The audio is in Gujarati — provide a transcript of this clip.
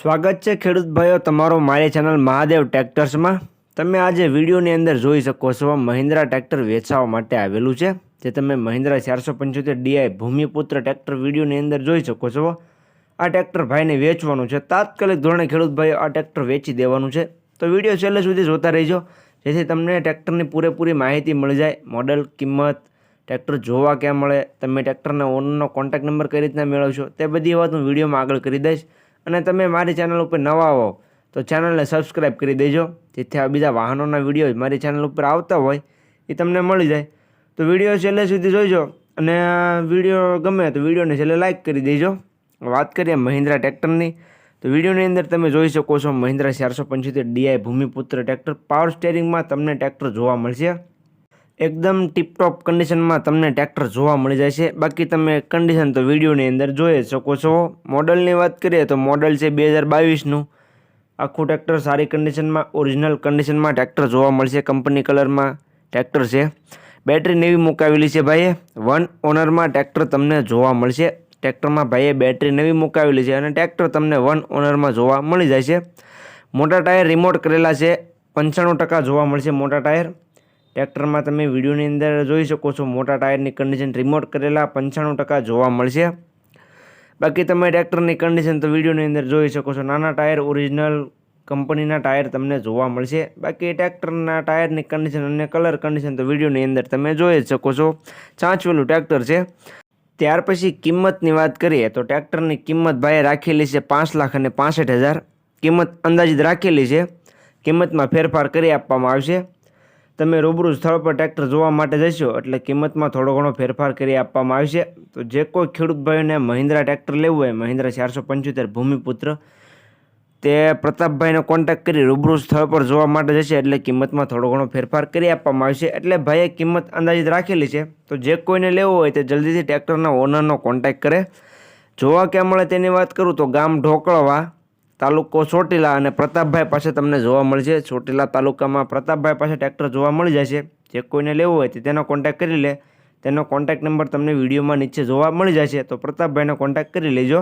સ્વાગત છે ખેડૂત ભાઈઓ તમારો મારી ચેનલ મહાદેવ ટ્રેક્ટર્સમાં તમે આજે વિડીયોની અંદર જોઈ શકો છો મહિન્દ્રા ટ્રેક્ટર વેચાવા માટે આવેલું છે, જે તમે મહિન્દ્રા ચારસો પંચોતેર ડીઆઈ ભૂમિપુત્ર ટ્રેક્ટર વિડીયોની અંદર જોઈ શકો છો. આ ટ્રેક્ટર ભાઈને વેચવાનું છે. તાત્કાલિક ધોરણે ખેડૂત ભાઈઓ આ ટ્રેક્ટર વેચી દેવાનું છે. તો વીડિયો છેલ્લે સુધી જોતા રહેજો. જેથી તમને ટ્રેક્ટરની પૂરેપૂરી માહિતી મળી જાય મોડલ કિંમત ટ્રેક્ટર જોવા ક્યાં મળે, તમે ટ્રેક્ટરના ઓનરનો કોન્ટેક્ટ નંબર કઈ રીતના મેળવશો, તે બધી વાત હું વિડીયોમાં આગળ કરી દઈશ. અને તમે મારી ચેનલ ઉપર નવા હો, તો ચેનલને સબસ્ક્રાઈબ કરી દેજો. જેથી આ બીજા વાહનોના વીડિયો મારી ચેનલ ઉપર આવતા હોય, એ તમને મળી જાય. તો વીડિયો છેલ્લે સુધી જોઈજો અને વીડિયો ગમે તો વિડીયોને છેલ્લે લાઇક કરી દેજો. વાત કરીએ મહિન્દ્રા ટ્રેક્ટરની, તો વિડીયોની અંદર તમે જોઈ શકો છો મહિન્દ્રા ચારસો પંચોતેર ડીઆઈ ભૂમિપુત્ર ટ્રેક્ટર. પાવર સ્ટેરિંગમાં તમને ટ્રેક્ટર જોવા મળશે. એકદમ ટીપટોપ કન્ડિશનમાં તમને ટ્રેક્ટર જોવા મળી જાય છે. બાકી તમે કન્ડિશન તો વિડીયોની અંદર જોઈ શકો છો. મોડલની વાત કરીએ તો મોડલ છે બે હજાર બાવીસનું. આખું ટ્રેક્ટર સારી કન્ડિશનમાં ઓરિજિનલ કન્ડિશનમાં ટ્રેક્ટર જોવા મળશે કંપની કલરમાં ટ્રેક્ટર છે. બેટરી નવી મુકાવેલી છે ભાઈએ. વન ઓનરમાં ટ્રેક્ટર તમને જોવા મળશે. ટ્રેક્ટરમાં ભાઈએ બેટરી નવી મુકાવેલી છે અને ટ્રેક્ટર તમને વન ઓનરમાં જોવા મળી જાય છે. મોટા ટાયર રિમોટ કરેલા છે. પંચાણું ટકા જોવા મળશે મોટા ટાયર ટ્રેક્ટરમાં તમે વિડીયોની અંદર જોઈ શકો છો, મોટા ટાયરની કન્ડિશન રિમોટ કરેલા પંચાણું ટકા જોવા મળશે. બાકી તમે ટ્રેક્ટરની કન્ડિશન તો વિડીયોની અંદર જોઈ શકો છો, નાના ટાયર ઓરિજિનલ કંપનીના ટાયર તમને જોવા મળશે. બાકી ટ્રેક્ટરના ટાયરની કન્ડિશન અને કલર કન્ડિશન તો વિડીયોની અંદર તમે જોઈ શકો છો. ચાંચવેલું ટ્રેક્ટર છે. ત્યાર પછી કિંમતની વાત કરીએ તો ટ્રેક્ટરની કિંમત ભાઈએ રાખેલી છે પાંચ લાખ અને પાસઠ હજાર. કિંમત અંદાજિત રાખેલી છે. કિંમતમાં ફેરફાર કરી આપવામાં આવશે. તમે રૂબરૂ સ્થળ પર ટ્રેક્ટર જોવા માટે જશો એટલે કિંમતમાં થોડો ઘણો ફેરફાર કરી આપવામાં આવશે. તો જે કોઈ ખેડૂત ભાઈઓને મહિન્દ્રા ટ્રેક્ટર લેવું હોય, મહિન્દ્રા ચારસો પંચોતેર ભૂમિપુત્ર, તે પ્રતાપભાઈનો કોન્ટેક્ટ કરી રૂબરૂ સ્થળ પર જોવા માટે જશે એટલે કિંમતમાં થોડો ઘણો ફેરફાર કરી આપવામાં આવશે. એટલે ભાઈએ કિંમત અંદાજિત રાખેલી છે. તો જે કોઈને લેવું હોય તે જલ્દીથી ટ્રેક્ટરના ઓનરનો કોન્ટેક્ટ કરે. જોવા ક્યાં મળે તેની વાત કરું તો ગામ ઢોકળવા તાલુકો ચોટીલા અને પ્રતાપભાઈ પાસે તમને જોવા મળશે. ચોટીલા તાલુકામાં પ્રતાપભાઈ પાસે ટ્રેક્ટર જોવા મળી જશે જે કોઈને લેવું હોય તે તેનો કોન્ટેક્ટ કરી લે. તેનો કોન્ટેક્ટ નંબર તમને વિડીયોમાં નીચે જોવા મળી જશે. તો પ્રતાપભાઈનો કોન્ટેક્ટ કરી લેજો.